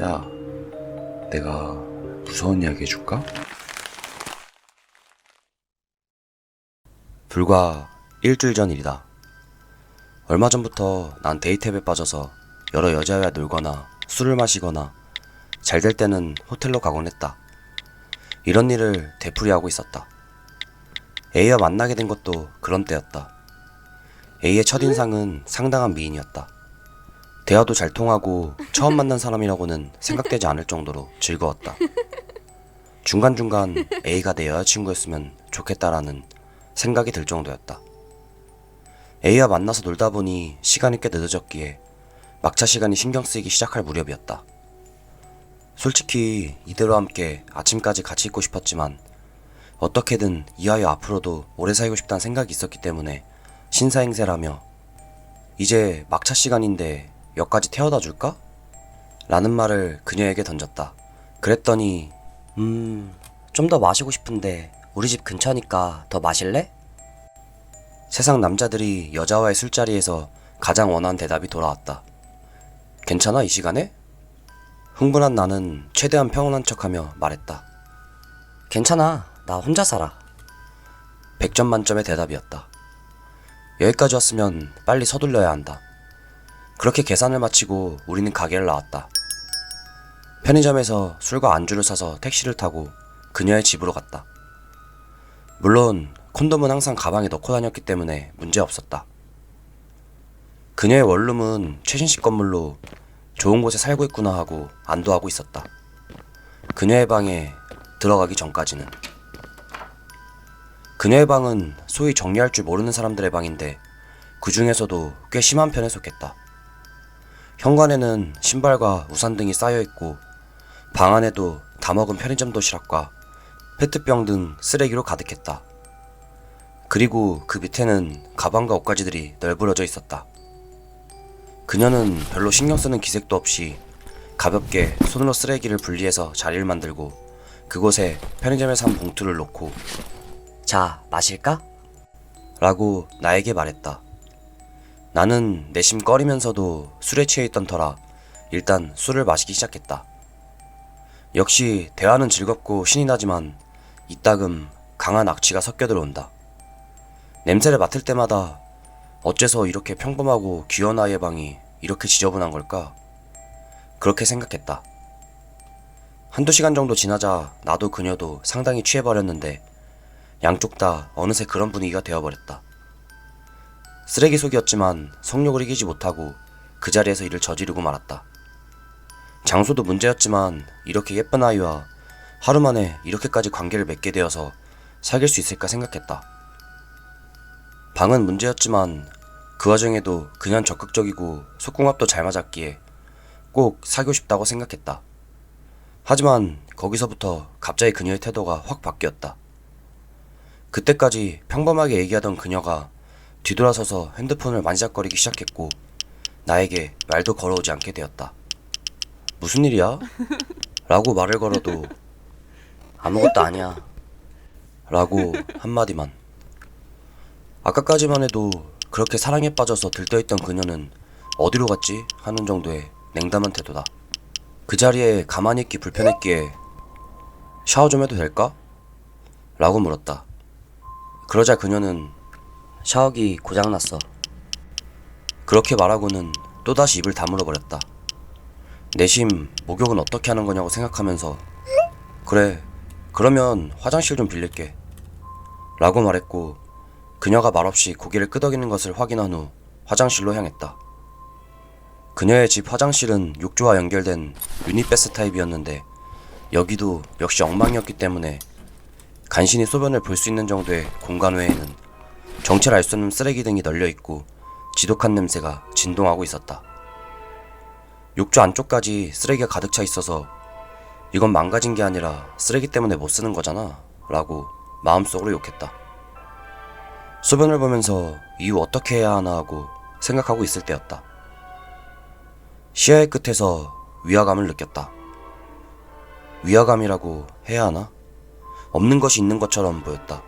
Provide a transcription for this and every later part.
야, 내가 무서운 이야기 해줄까? 불과 일주일 전 일이다. 얼마 전부터 난 데이트 앱에 빠져서 여러 여자와 놀거나 술을 마시거나 잘 될 때는 호텔로 가곤 했다. 이런 일을 되풀이하고 있었다. A와 만나게 된 것도 그런 때였다. A의 첫인상은 상당한 미인이었다. 대화도 잘 통하고 처음 만난 사람이라고는 생각되지 않을 정도로 즐거웠다. 중간중간 A가 내 여자친구였으면 좋겠다라는 생각이 들 정도였다. A와 만나서 놀다 보니 시간이 꽤 늦어졌기에 막차 시간이 신경 쓰이기 시작할 무렵이었다. 솔직히 이대로 함께 아침까지 같이 있고 싶었지만 어떻게든 이하여 앞으로도 오래 살고 싶다는 생각이 있었기 때문에 신사행세라며 이제 막차 시간인데 역까지 태워다 줄까? 라는 말을 그녀에게 던졌다. 그랬더니 음... 좀 더 마시고 싶은데 우리 집 근처니까 더 마실래? 세상 남자들이 여자와의 술자리에서 가장 원하는 대답이 돌아왔다. 괜찮아 이 시간에? 흥분한 나는 최대한 평온한 척하며 말했다. 괜찮아 나 혼자 살아. 100점 만점의 대답이었다. 여기까지 왔으면 빨리 서둘러야 한다. 그렇게 계산을 마치고 우리는 가게를 나왔다. 편의점에서 술과 안주를 사서 택시를 타고 그녀의 집으로 갔다. 물론 콘돔은 항상 가방에 넣고 다녔기 때문에 문제 없었다. 그녀의 원룸은 최신식 건물로 좋은 곳에 살고 있구나 하고 안도하고 있었다. 그녀의 방에 들어가기 전까지는. 그녀의 방은 소위 정리할 줄 모르는 사람들의 방인데 그 중에서도 꽤 심한 편에 속했다. 현관에는 신발과 우산 등이 쌓여 있고 방 안에도 다 먹은 편의점 도시락과 페트병 등 쓰레기로 가득했다. 그리고 그 밑에는 가방과 옷가지들이 널브러져 있었다. 그녀는 별로 신경 쓰는 기색도 없이 가볍게 손으로 쓰레기를 분리해서 자리를 만들고 그곳에 편의점에서 한 봉투를 놓고 자, 마실까? 라고 나에게 말했다. 나는 내심 꺼리면서도 술에 취해 있던 터라 일단 술을 마시기 시작했다. 역시 대화는 즐겁고 신이 나지만 이따금 강한 악취가 섞여 들어온다. 냄새를 맡을 때마다 어째서 이렇게 평범하고 귀여운 아이의 방이 이렇게 지저분한 걸까? 그렇게 생각했다. 한두 시간 정도 지나자 나도 그녀도 상당히 취해버렸는데 양쪽 다 어느새 그런 분위기가 되어버렸다. 쓰레기 속이었지만 성욕을 이기지 못하고 그 자리에서 일을 저지르고 말았다. 장소도 문제였지만 이렇게 예쁜 아이와 하루 만에 이렇게까지 관계를 맺게 되어서 사귈 수 있을까 생각했다. 방은 문제였지만 그 와중에도 그냥 적극적이고 속궁합도 잘 맞았기에 꼭 사귀고 싶다고 생각했다. 하지만 거기서부터 갑자기 그녀의 태도가 확 바뀌었다. 그때까지 평범하게 얘기하던 그녀가 뒤돌아서서 핸드폰을 만지작거리기 시작했고 나에게 말도 걸어오지 않게 되었다. 무슨 일이야? 라고 말을 걸어도 아무것도 아니야. 라고 한마디만. 아까까지만 해도 그렇게 사랑에 빠져서 들떠있던 그녀는 어디로 갔지? 하는 정도의 냉담한 태도다. 그 자리에 가만히 있기 불편했기에 샤워 좀 해도 될까? 라고 물었다. 그러자 그녀는 샤워기 고장났어. 그렇게 말하고는 또다시 입을 다물어 버렸다. 내심 목욕은 어떻게 하는 거냐고 생각하면서 그래 그러면 화장실 좀 빌릴게 라고 말했고 그녀가 말없이 고개를 끄덕이는 것을 확인한 후 화장실로 향했다. 그녀의 집 화장실은 욕조와 연결된 유니베스 타입이었는데 여기도 역시 엉망이었기 때문에 간신히 소변을 볼 수 있는 정도의 공간 외에는 정체를 알 수 없는 쓰레기 등이 널려 있고 지독한 냄새가 진동하고 있었다. 욕조 안쪽까지 쓰레기가 가득 차 있어서 이건 망가진 게 아니라 쓰레기 때문에 못 쓰는 거잖아 라고 마음속으로 욕했다. 소변을 보면서 이후 어떻게 해야 하나 하고 생각하고 있을 때였다. 시야의 끝에서 위화감을 느꼈다. 위화감이라고 해야 하나? 없는 것이 있는 것처럼 보였다.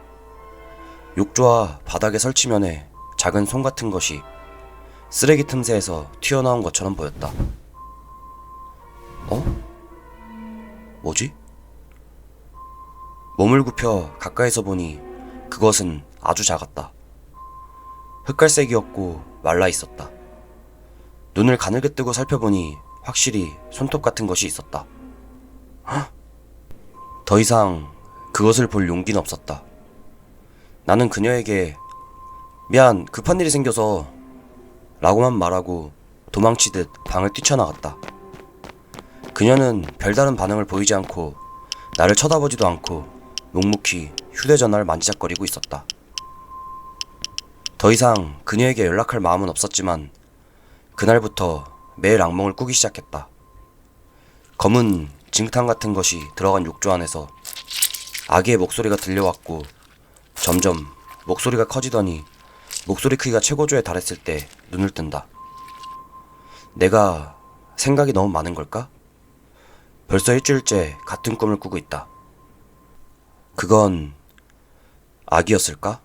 욕조와 바닥의 설치면에 작은 솜 같은 것이 쓰레기 틈새에서 튀어나온 것처럼 보였다. 뭐지? 몸을 굽혀 가까이서 보니 그것은 아주 작았다. 흑갈색이었고 말라 있었다. 눈을 가늘게 뜨고 살펴보니 확실히 손톱 같은 것이 있었다. 헉! 더 이상 그것을 볼 용기는 없었다. 나는 그녀에게 미안 급한 일이 생겨서 라고만 말하고 도망치듯 방을 뛰쳐나갔다. 그녀는 별다른 반응을 보이지 않고 나를 쳐다보지도 않고 묵묵히 휴대전화를 만지작거리고 있었다. 더 이상 그녀에게 연락할 마음은 없었지만 그날부터 매일 악몽을 꾸기 시작했다. 검은 징탕 같은 것이 들어간 욕조 안에서 아기의 목소리가 들려왔고 점점 목소리가 커지더니 목소리 크기가 최고조에 달했을 때 눈을 뜬다. 내가 생각이 너무 많은 걸까? 벌써 일주일째 같은 꿈을 꾸고 있다. 그건 아기였을까?